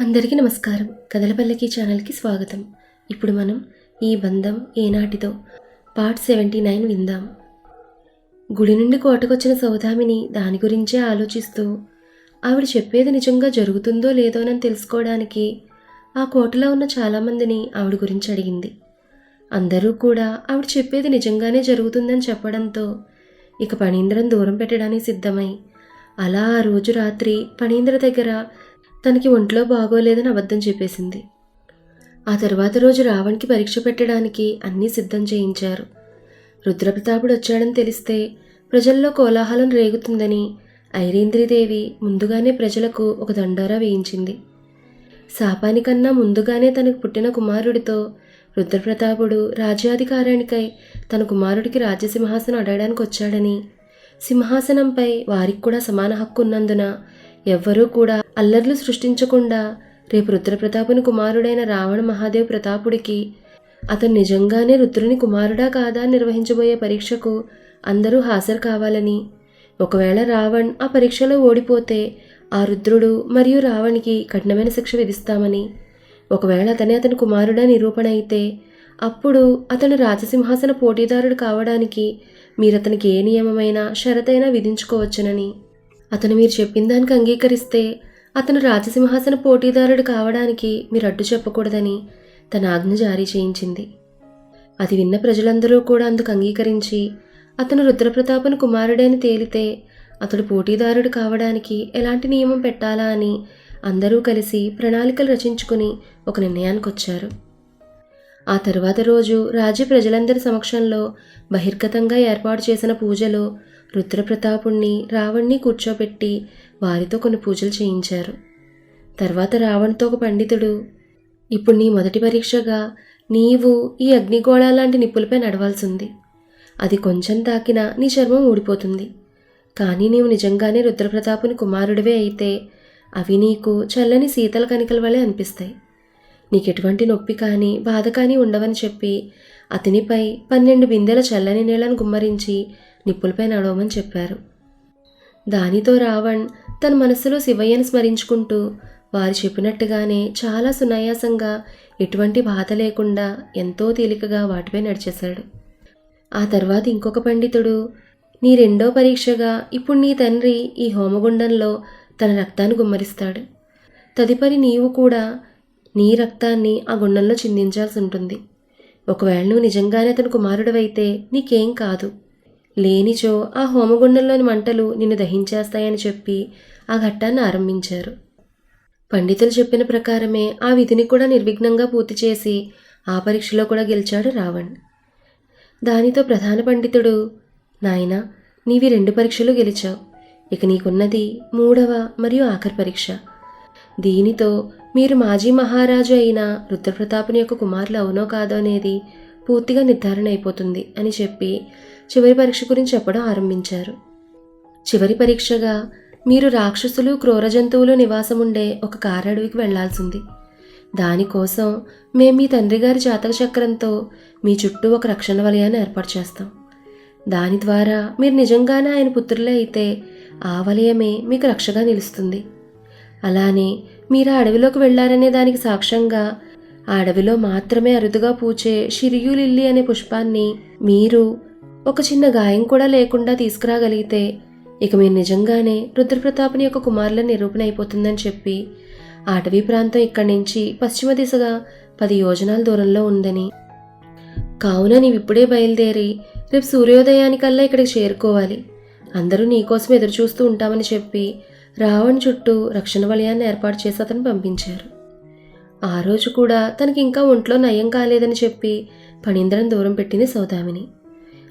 అందరికీ నమస్కారం. కదలపల్లకి ఛానల్కి స్వాగతం. ఇప్పుడు మనం ఈ బంధం ఏనాటితో పార్ట్ సెవెంటీ నైన్ విందాం. గుడి నుండి కోటకొచ్చిన సౌదామిని దాని గురించే ఆలోచిస్తూ ఆవిడ చెప్పేది నిజంగా జరుగుతుందో లేదోనని తెలుసుకోవడానికి ఆ కోటలో ఉన్న చాలామందిని ఆవిడ గురించి అడిగింది. అందరూ కూడా ఆవిడ చెప్పేది నిజంగానే జరుగుతుందని చెప్పడంతో ఇక పణీంద్రం దూరం పెట్టడానికి సిద్ధమై అలా ఆ రోజు రాత్రి పణీంద్ర దగ్గర తనకి ఒంట్లో బాగోలేదని అబద్ధం చెప్పేసింది. ఆ తర్వాత రోజు రావణ్కి పరీక్ష పెట్టడానికి అన్నీ సిద్ధం చేయించారు. రుద్రప్రతాపుడు వచ్చాడని తెలిస్తే ప్రజల్లో కోలాహలం రేగుతుందని ఐరేంద్రీదేవి ముందుగానే ప్రజలకు ఒక దండోరా వేయించింది. శాపానికన్నా ముందుగానే తనకు పుట్టిన కుమారుడితో రుద్రప్రతాపుడు రాజ్యాధికారానికై తన కుమారుడికి రాజ్యసింహాసనం అడగడానికి వచ్చాడని సింహాసనంపై వారికి కూడా సమాన హక్కు ఉన్నందున ఎవ్వరూ కూడా అల్లర్లు సృష్టించకుండా రేపు రుద్రప్రతాపుని కుమారుడైన రావణ మహాదేవ్ ప్రతాపుడికి అతను నిజంగానే రుద్రుని కుమారుడా కాదా నిర్వహించబోయే పరీక్షకు అందరూ హాజరు కావాలని. ఒకవేళ రావణ్ ఆ పరీక్షలో ఓడిపోతే ఆ రుద్రుడు మరియు రావణ్కి కఠినమైన శిక్ష విధిస్తామని. ఒకవేళ అతనే అతని కుమారుడా నిరూపణ అయితే అప్పుడు అతను రాజసింహాసన పోటీదారుడు కావడానికి మీరు అతనికి ఏ నియమమైనా షరతైనా విధించుకోవచ్చునని. అతను మీరు చెప్పిన దానికి అంగీకరిస్తే అతను రాజసింహాసన పోటీదారుడు కావడానికి మీరు అడ్డు చెప్పకూడదని తన ఆజ్ఞ జారీ చేయించింది. అది విన్న ప్రజలందరూ కూడా అందుకు అంగీకరించి అతను రుద్రప్రతాపను కుమారుడని తేలితే అతడు పోటీదారుడు కావడానికి ఎలాంటి నియమం పెట్టాలా అని అందరూ కలిసి ప్రణాళికలు రచించుకుని ఒక నిర్ణయానికి వచ్చారు ఆ తరువాత రోజు రాజ్య ప్రజలందరి సమక్షంలో బహిర్గతంగా ఏర్పాటు చేసిన పూజలో రుద్రప్రతాపుణ్ణి రావణ్ణి కూర్చోబెట్టి వారితో కొన్ని పూజలు చేయించారు. తర్వాత రావణ్తో ఒక పండితుడు ఇప్పుడు నీ మొదటి పరీక్షగా నీవు ఈ అగ్నిగోళ లాంటి నిప్పులపై నడవాల్సింది. అది కొంచెం తాకినా నీ చర్మం ఊడిపోతుంది. కానీ నీవు నిజంగానే రుద్రప్రతాపుని కుమారుడివే అయితే అవి నీకు చల్లని శీతల కణికల వలె అనిపిస్తాయి. నీకెటువంటి నొప్పి కానీ బాధ కానీ ఉండవని చెప్పి అతనిపై పన్నెండు బిందెల చల్లని నీళ్ళను గుమ్మరించి నిప్పులపై నడవమని చెప్పారు. దానితో రావణ్ తన మనసులో శివయ్యను స్మరించుకుంటూ వారు చెప్పినట్టుగానే చాలా సునాయాసంగా ఎటువంటి బాధ లేకుండా ఎంతో తేలికగా వాటిపై నడిచేశాడు. ఆ తర్వాత ఇంకొక పండితుడు నీ రెండో పరీక్షగా ఇప్పుడు నీ తండ్రి ఈ హోమగుండంలో తన రక్తాన్ని గుమ్మరిస్తాడు. తదుపరి నీవు కూడా నీ రక్తాన్ని ఆ గుండంలో చిందించాల్సి ఉంటుంది. ఒకవేళ నువ్వు నిజంగానే అతని కుమారుడవైతే నీకేం కాదు. లేనిచో ఆ హోమగుండంలోని మంటలు నిన్ను దహించేస్తాయని చెప్పి ఆ ఘట్టాన్ని ఆరంభించారు. పండితులు చెప్పిన ప్రకారమే ఆ విధిని కూడా నిర్విఘ్నంగా పూర్తి చేసి ఆ పరీక్షలో కూడా గెలిచాడు రావణ్. దానితో ప్రధాన పండితుడు నాయనా నీవి రెండు పరీక్షలు గెలిచావు. ఇక నీకున్నది మూడవ మరియు ఆఖరి పరీక్ష. దీనితో మీరు మాజీ మహారాజు అయిన రుద్రప్రతాపుని యొక్క కుమారులు అవునో కాదో అనేది పూర్తిగా నిర్ధారణ అయిపోతుంది అని చెప్పి చివరి పరీక్ష గురించి చెప్పడం ఆరంభించారు. చివరి పరీక్షగా మీరు రాక్షసులు క్రూర జంతువులు నివాసముండే ఒక కారడవికి వెళ్ళాల్సింది. దానికోసం మేము మీ తండ్రి గారి జాతక చక్రంతో మీ చుట్టూ ఒక రక్షణ వలయాన్ని ఏర్పాటు చేస్తాం. దాని ద్వారా మీరు నిజంగానే ఆయన పుత్రులే అయితే ఆ వలయమే మీకు రక్షగా నిలుస్తుంది. అలానే మీరు ఆ అడవిలోకి వెళ్ళారనే దానికి సాక్ష్యంగా ఆ అడవిలో మాత్రమే అరుదుగా పూచే షిరియు లిల్లీ అనే పుష్పాన్ని మీరు ఒక చిన్న గాయం కూడా లేకుండా తీసుకురాగలిగితే ఇక మీరు నిజంగానే రుద్రప్రతాపుని యొక్క కుమారుల నిరూపణ అయిపోతుందని చెప్పి అటవీ ప్రాంతం ఇక్కడి నుంచి పశ్చిమ దిశగా పది యోజనాల దూరంలో ఉందని. కావున నీవు ఇప్పుడే బయలుదేరి రేపు సూర్యోదయానికల్లా ఇక్కడికి చేరుకోవాలి. అందరూ నీకోసం ఎదురు చూస్తూ ఉంటామని చెప్పి రావణ్ చుట్టూ రక్షణ వలయాన్ని ఏర్పాటు చేసి అతను పంపించారు. ఆ రోజు కూడా తనకి ఇంకా ఒంట్లో నయం కాలేదని చెప్పి పణీంద్రం దూరం పెట్టింది సౌదామిని.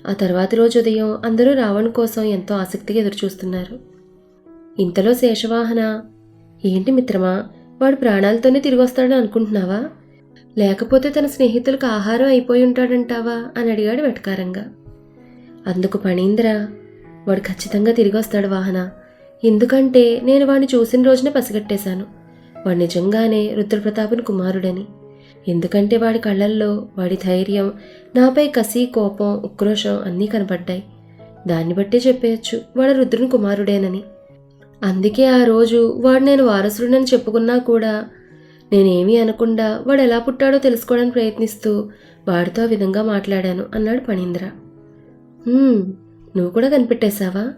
ఆ తర్వాతి రోజు ఉదయం అందరూ రావణ్ కోసం ఎంతో ఆసక్తిగా ఎదురుచూస్తున్నారు. ఇంతలో శేషవాహన ఏంటి మిత్రమా వాడు ప్రాణాలతోనే తిరిగి వస్తాడని అనుకుంటున్నావా? లేకపోతే తన స్నేహితులకు ఆహారం అయిపోయి ఉంటాడంటావా? అని అడిగాడు వెటకారంగా. అందుకు పణీంద్ర వాడు ఖచ్చితంగా తిరిగి వస్తాడు వాహన. ఎందుకంటే నేను వాడిని చూసిన రోజునే పసిగట్టేశాను. వాడు నిజంగానే రుద్రప్రతాపుని కుమారుడని. ఎందుకంటే వాడి కళ్ళల్లో వాడి ధైర్యం నాపై కసి కోపం ఉక్రోషం అన్నీ కనబడ్డాయి దాన్ని బట్టే చెప్పేయచ్చు వాడు రుద్రుని కుమారుడేనని. అందుకే ఆ రోజు వాడు నేను వారసుడినని చెప్పుకున్నా కూడా నేనేమీ అనకుండా వాడు ఎలా పుట్టాడో తెలుసుకోవడానికి ప్రయత్నిస్తూ వాడితో ఆ విధంగా మాట్లాడాను అన్నాడు పణీంద్ర. నువ్వు కూడా కనిపెట్టేశావా?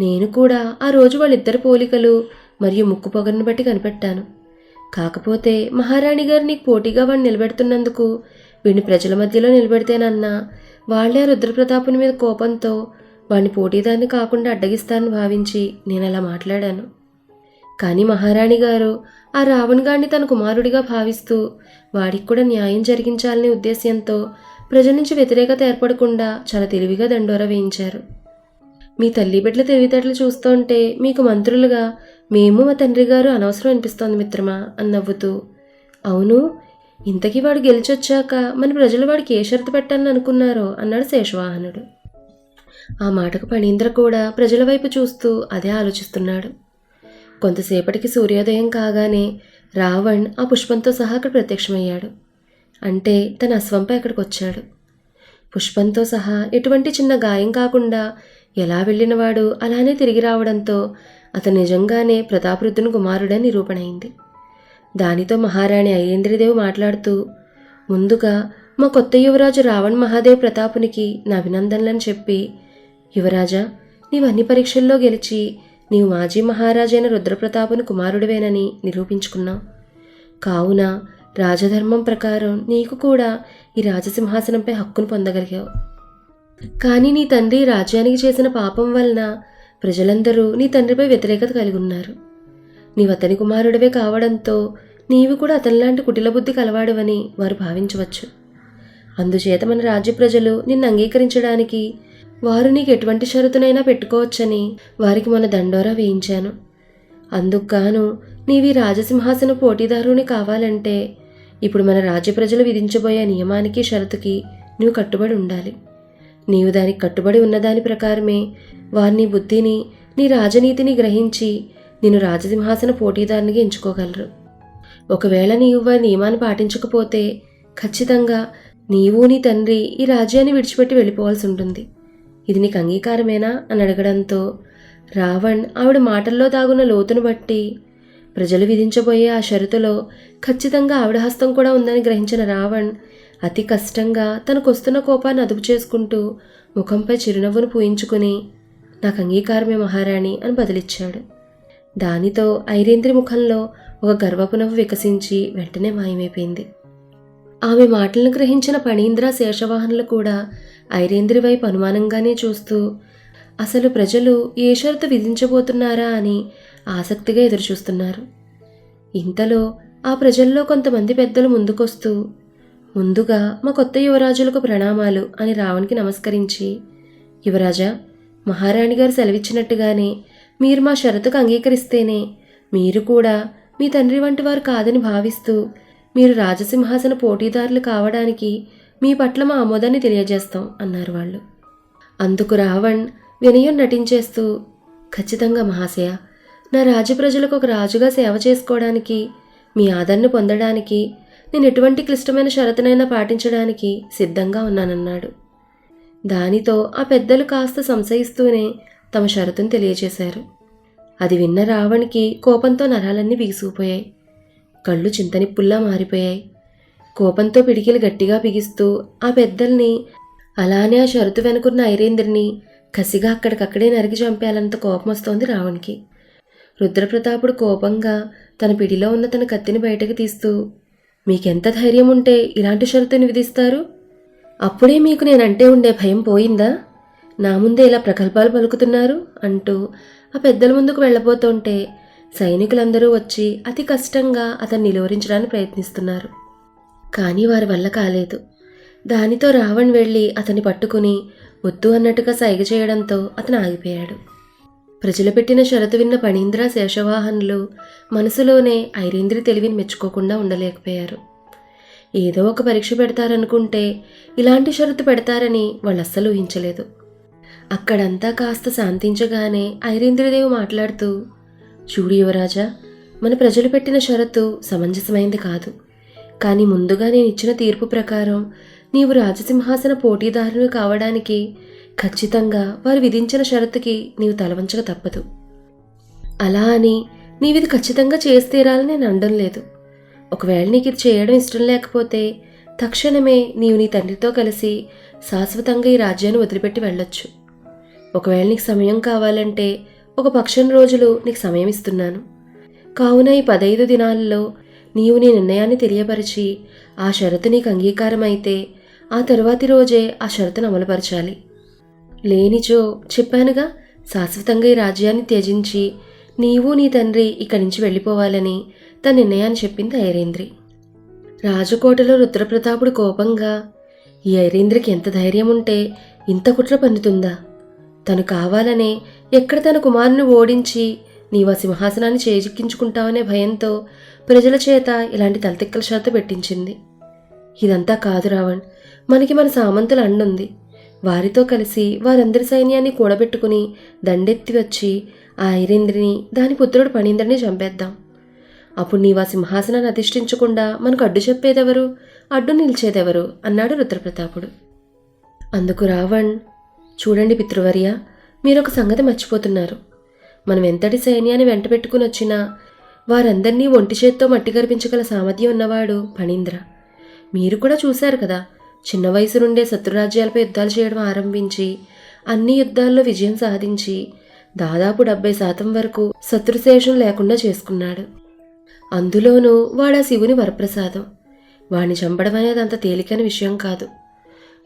నేను కూడా ఆ రోజు వాళ్ళిద్దరి పోలికలు మరియు ముక్కు పొగను బట్టి కనిపెట్టాను. కాకపోతే మహారాణి గారు నీకు పోటీగా వాడిని నిలబెడుతున్నందుకు వీడిని ప్రజల మధ్యలో నిలబెడితేనన్నా వాళ్ళే ఆ రుద్రప్రతాపుని మీద కోపంతో వాడిని పోటీదాన్ని కాకుండా అడ్డగిస్తానని భావించి నేను అలా మాట్లాడాను. కానీ మహారాణి గారు ఆ రావణ్ గారిని తన కుమారుడిగా భావిస్తూ వాడికి కూడా న్యాయం జరిగించాలనే ఉద్దేశ్యంతో ప్రజల నుంచి వ్యతిరేకత ఏర్పడకుండా చాలా తెలివిగా దండోర వేయించారు. మీ తల్లి బిడ్డల తెలివితేటలు చూస్తుంటే మీకు మంత్రులుగా మేము మా తండ్రి గారు అనవసరం అనిపిస్తోంది మిత్రమా? అని నవ్వుతూ. అవును ఇంతకీ వాడు గెలిచొచ్చాక మన ప్రజలు వాడికి ఏ షరతు పెట్టాలని అనుకున్నారో అన్నాడు శేషవాహనుడు. ఆ మాటకు పణీంద్ర కూడా ప్రజల వైపు చూస్తూ అదే ఆలోచిస్తున్నాడు. కొంతసేపటికి సూర్యోదయం కాగానే రావణ్ ఆ పుష్పంతో సహా అక్కడ ప్రత్యక్షమయ్యాడు. అంటే తన అశ్వంపై అక్కడికి వచ్చాడు పుష్పంతో సహా ఎటువంటి చిన్న గాయం కాకుండా ఎలా వెళ్ళినవాడు అలానే తిరిగి రావడంతో అతను నిజంగానే ప్రతాపరుద్రుని కుమారుడని నిరూపణైంది దానితో మహారాణి ఐరేంద్రదేవి మాట్లాడుతూ ముందుగా మా కొత్త యువరాజు రావణ్ మహాదేవ్ ప్రతాపునికి నా అభినందనలను చెప్పి యువరాజా నీవు అన్ని పరీక్షల్లో గెలిచి నీవు మాజీ మహారాజైన రుద్రప్రతాపుని కుమారుడివేనని నిరూపించుకున్నావు. కావున రాజధర్మం ప్రకారం నీకు కూడా ఈ రాజసింహాసనంపై హక్కును పొందగలిగావు. కానీ నీ తండ్రి రాజ్యానికి చేసిన పాపం వలన ప్రజలందరూ నీ తండ్రిపై వ్యతిరేకత కలిగి ఉన్నారు. నీవు అతని కుమారుడివే కావడంతో నీవు కూడా అతనిలాంటి కుటిల బుద్ధి కలవాడువని వారు భావించవచ్చు. అందుచేత మన రాజ్య ప్రజలు నిన్ను అంగీకరించడానికి వారు నీకు ఎటువంటి షరతునైనా పెట్టుకోవచ్చని వారికి మన దండోరా వేయించాను. అందుకుగాను నీవి రాజసింహాసన పోటీదారుని కావాలంటే ఇప్పుడు మన రాజ్య ప్రజలు విధించబోయే నియమానికి షరతుకి నువ్వు కట్టుబడి ఉండాలి. నీవు దానికి కట్టుబడి ఉన్నదాని ప్రకారమే. వారిని బుద్ధిని నీ రాజనీతిని గ్రహించి నిన్ను రాజసింహాసన పోటీదారునిగా ఎంచుకోగలరు. ఒకవేళ నీవు వారి నియమాన్ని పాటించకపోతే ఖచ్చితంగా నీవు నీ తండ్రి ఈ రాజ్యాన్ని విడిచిపెట్టి వెళ్ళిపోవాల్సి ఉంటుంది. ఇది నీకు అంగీకారమేనా? అని అడగడంతో రావణ్ ఆవిడ మాటల్లో దాగున్న లోతును బట్టి ప్రజలు విధించబోయే ఆ షరతులో ఖచ్చితంగా ఆవిడ హస్తం కూడా ఉందని గ్రహించిన రావణ్ అతి కష్టంగా తనకొస్తున్న కోపాన్ని అదుపు చేసుకుంటూ ముఖంపై చిరునవ్వును పూయించుకుని నాకు అంగీకారమే మహారాణి అని బదిలిచ్చాడు. దానితో ఐరేంద్రి ముఖంలో ఒక గర్వపు నవ్వు వికసించి వెంటనే మాయమైపోయింది. ఆమె మాటలను గ్రహించిన పణీంద్ర శేషవాహనులు కూడా ఐరేంద్రి వైపు అనుమానంగానే చూస్తూ అసలు ప్రజలు ఏ షరతు విధించబోతున్నారా అని ఆసక్తిగా ఎదురుచూస్తున్నారు. ఇంతలో ఆ ప్రజల్లో కొంతమంది పెద్దలు ముందుకొస్తూ ముందుగా మా కొత్త యువరాజులకు ప్రణామాలు అని రావణ్కి నమస్కరించి యువరాజా మహారాణి గారు సెలవిచ్చినట్టుగానే మీరు మా షరతుకు అంగీకరిస్తేనే మీరు కూడా మీ తండ్రి వంటి వారు కాదని భావిస్తూ మీరు రాజసింహాసన పోటీదారులు కావడానికి మీ పట్ల మా ఆమోదాన్ని తెలియజేస్తాం అన్నారు వాళ్ళు. అందుకు రావణ్ వినయం నటించేస్తూ ఖచ్చితంగా మహాశయ నా రాజప్రజలకు ఒక రాజుగా సేవ చేసుకోవడానికి మీ ఆదరణ పొందడానికి నేను ఎటువంటి క్లిష్టమైన షరతునైనా పాటించడానికి సిద్ధంగా ఉన్నానన్నాడు. దానితో ఆ పెద్దలు కాస్త సంశయిస్తూనే తమ షరతును తెలియజేశారు అది విన్న రావణ్కి కోపంతో నరాలన్నీ బిగిసిపోయాయి కళ్ళు చింతనిప్పుల్లా మారిపోయాయి. కోపంతో పిడికిలు గట్టిగా బిగిస్తూ ఆ పెద్దల్ని అలానే ఆ షరతు వెనుకున్న ఐరేంద్రిని కసిగా అక్కడికక్కడే నరికి చంపేయాలంత కోపం వస్తోంది రావణ్కి. రుద్రప్రతాపుడు కోపంగా తన పిడిలో ఉన్న తన కత్తిని బయటకు తీస్తూ మీకెంత ధైర్యం ఉంటే ఇలాంటి షరతుని విధిస్తారు? అప్పుడే మీకు నేనంటే ఉండే భయం పోయిందా? నా ముందే ఇలా ప్రకల్పాలు పలుకుతున్నారు అంటూ ఆ పెద్దల ముందుకు వెళ్ళబోతుంటే సైనికులందరూ వచ్చి అతి కష్టంగా అతన్ని నిలువరించడానికి ప్రయత్నిస్తున్నారు. కానీ వారి వల్ల కాలేదు. దానితో రావణ్ వెళ్ళి అతన్ని పట్టుకుని వద్దు అన్నట్టుగా సైగ చేయడంతో అతను ఆగిపోయాడు. ప్రజలు పెట్టిన షరతు విన్న పణీంద్ర శేషవాహనులు మనసులోనే ఐరేంద్రి తెలివిని మెచ్చుకోకుండా ఉండలేకపోయారు. ఏదో ఒక పరీక్ష పెడతారనుకుంటే ఇలాంటి షరతు పెడతారని వాళ్ళు అస్సలు ఊహించలేదు. అక్కడంతా కాస్త శాంతించగానే ఐరేంద్రదేవి మాట్లాడుతూ చూడు యువరాజా మన ప్రజలు పెట్టిన షరతు సమంజసమైంది కాదు. కానీ ముందుగా నేను ఇచ్చిన తీర్పు ప్రకారం నీవు రాజసింహాసన పోటీదారులు కావడానికి ఖచ్చితంగా వారు విధించిన షరతుకి నీవు తలవంచక తప్పదు. అలా అని నీవిది ఖచ్చితంగా చేసి తీరాలని నేను అనడం లేదు. ఒకవేళ నీకు ఇది చేయడం ఇష్టం లేకపోతే తక్షణమే నీవు నీ తండ్రితో కలిసి శాశ్వతంగా ఈ రాజ్యాన్ని వదిలిపెట్టి వెళ్ళొచ్చు. ఒకవేళ నీకు సమయం కావాలంటే ఒక పక్షం రోజులు నీకు సమయం ఇస్తున్నాను. కావున ఈ పదైదు దినాల్లో నీవు నీ నిర్ణయాన్ని తెలియపరిచి ఆ షరతు నీకు అంగీకారమైతే ఆ తరువాతి రోజే ఆ షరతును అమలుపరచాలి. లేనిచో చెప్పానుగా శాశ్వతంగా ఈ రాజ్యాన్ని త్యజించి నీవు నీ తండ్రి ఇక్కడి నుంచి వెళ్ళిపోవాలని తన నిర్ణయాన్ని చెప్పింది ఐరేంద్రి. రాజకోటలో రుద్రప్రతాపుడు కోపంగా ఈ ఐరేంద్రికి ఎంత ధైర్యం ఉంటే ఇంత కుట్ర పన్నుతుందా? తను కావాలనే ఎక్కడ తన కుమారుని ఓడించి నీవు ఆ సింహాసనాన్ని చేజిక్కించుకుంటావనే భయంతో ప్రజల చేత ఇలాంటి తలతిక్కల షరతు పెట్టించింది. ఇదంతా కాదు రావణ్ మనకి మన సామంతుల అండుంది వారితో కలిసి వారందరి సైన్యాన్ని కూడబెట్టుకుని దండెత్తి వచ్చి ఆ ఐరేంద్రిని దాని పుత్రుడు పణీంద్రని చంపేద్దాం. అప్పుడు నీవు సింహాసనాన్ని అధిష్ఠించకుండా మనకు అడ్డు చెప్పేదెవరు? అడ్డు నిలిచేదెవరు? అన్నాడు రుద్రప్రతాపుడు. అందుకు రావణ్ చూడండి పితృవర్య మీరొక సంగతి మర్చిపోతున్నారు. మనం ఎంతటి సైన్యాన్ని వెంట పెట్టుకుని వచ్చినా వారందరినీ ఒంటి చేత్తో మట్టి కరిపించగల సామర్థ్యం ఉన్నవాడు ఫణీంద్ర మీరు కూడా చూశారు కదా చిన్న వయసు నుండే శత్రురాజ్యాలపై యుద్ధాలు చేయడం ఆరంభించి అన్ని యుద్ధాల్లో విజయం సాధించి దాదాపు డెబ్బై శాతం వరకు శత్రుశేషం లేకుండా చేసుకున్నాడు. అందులోనూ వాడా శివుని వరప్రసాదం. వాణ్ణి చంపడం అనేది అంత తేలికైన విషయం కాదు.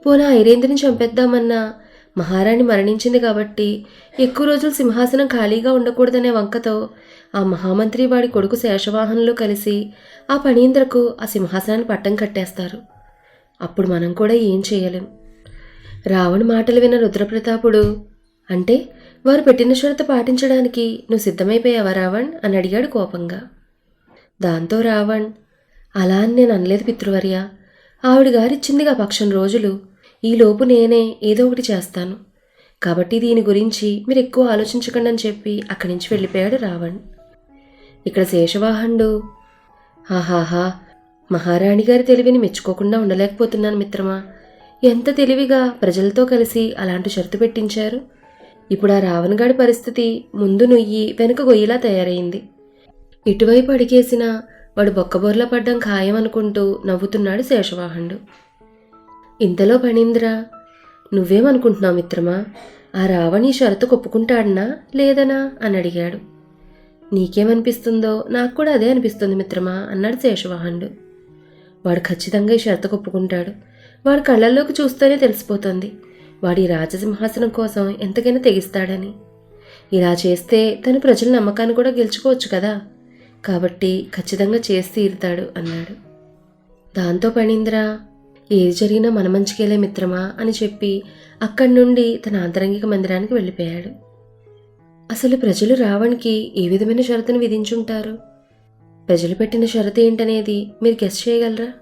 పోనా ఐరేంద్రిని చంపేద్దామన్నా మహారాణి మరణించింది కాబట్టి ఎక్కువ రోజులు సింహాసనం ఖాళీగా ఉండకూడదనే వంకతో ఆ మహామంత్రి వాడి కొడుకు శేషవాహనంలో కలిసి ఆ పణీంద్రకు ఆ సింహాసనాన్ని పట్టం కట్టేస్తారు. అప్పుడు మనం కూడా ఏం చేయలేం. రావణ్ మాటలు విన్న రుద్రప్రతాపుడు అంటే వారు పెట్టిన షరతు పాటించడానికి నువ్వు సిద్ధమైపోయావా రావణ్? అని అడిగాడు కోపంగా. దాంతో రావణ్ అలా అని నేను అనలేదు పితృవర్య. ఆవిడ గారిచ్చిందిగా పక్షం రోజులు. ఈలోపు నేనే ఏదో ఒకటి చేస్తాను. కాబట్టి దీని గురించి మీరు ఎక్కువ ఆలోచించకండి అని చెప్పి అక్కడి నుంచి వెళ్ళిపోయాడు రావణ్. ఇక్కడ శేషవాహనుడు ఆహాహా మహారాణి గారి తెలివిని మెచ్చుకోకుండా ఉండలేకపోతున్నాను మిత్రమా. ఎంత తెలివిగా ప్రజలతో కలిసి అలాంటి షరతు పెట్టించారు? ఇప్పుడు ఆ రావణగాడి పరిస్థితి ముందు నుయ్యి వెనుక గొయ్యిలా తయారైంది. ఇటువైపు అడిగేసిన వాడు బొక్కబోర్లా పడ్డం ఖాయం అనుకుంటూ నవ్వుతున్నాడు శేషవాహనుడు. ఇంతలో పణీంద్ర నువ్వేమనుకుంటున్నావు మిత్రమా? ఆ రావణి షరతు కొప్పుకుంటాడనా లేదనా అని అడిగాడు. నీకేమనిపిస్తుందో నాకు కూడా అదే అనిపిస్తుంది మిత్రమా అన్నాడు శేషవాహనుడు. వాడు ఖచ్చితంగా ఈ షరతు ఒప్పుకుంటాడు. వాడి కళ్ళల్లోకి చూస్తేనే తెలిసిపోతుంది. వాడి రాజసింహాసనం కోసం ఎంతకైనా తెగిస్తాడని. ఇలా చేస్తే తను ప్రజల నమ్మకాన్ని కూడా గెలుచుకోవచ్చు కదా. కాబట్టి ఖచ్చితంగా చేసి తీరుతాడు అన్నాడు. దాంతో పణీంద్ర ఏది జరిగినా మన మంచికేలే మిత్రమా అని చెప్పి అక్కడి నుండి తన ఆంతరంగిక మందిరానికి వెళ్ళిపోయాడు. అసలు ప్రజలు రావణ్కి ఏ విధమైన షరతును విధించుంటారు? ప్రజలు పెట్టిన షరతు ఏంటనేది మీరు గెస్ చేయగలరా?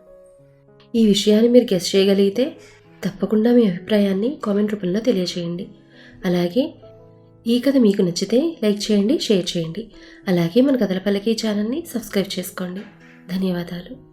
ఈ విషయాన్ని మీరు గెస్ చేయగలిగితే తప్పకుండా మీ అభిప్రాయాన్ని కామెంట్ రూపంలో తెలియచేయండి. అలాగే ఈ కథ మీకు నచ్చితే లైక్ చేయండి షేర్ చేయండి. అలాగే మన కథల పల్లకి ఛానల్ని సబ్స్క్రైబ్ చేసుకోండి. ధన్యవాదాలు.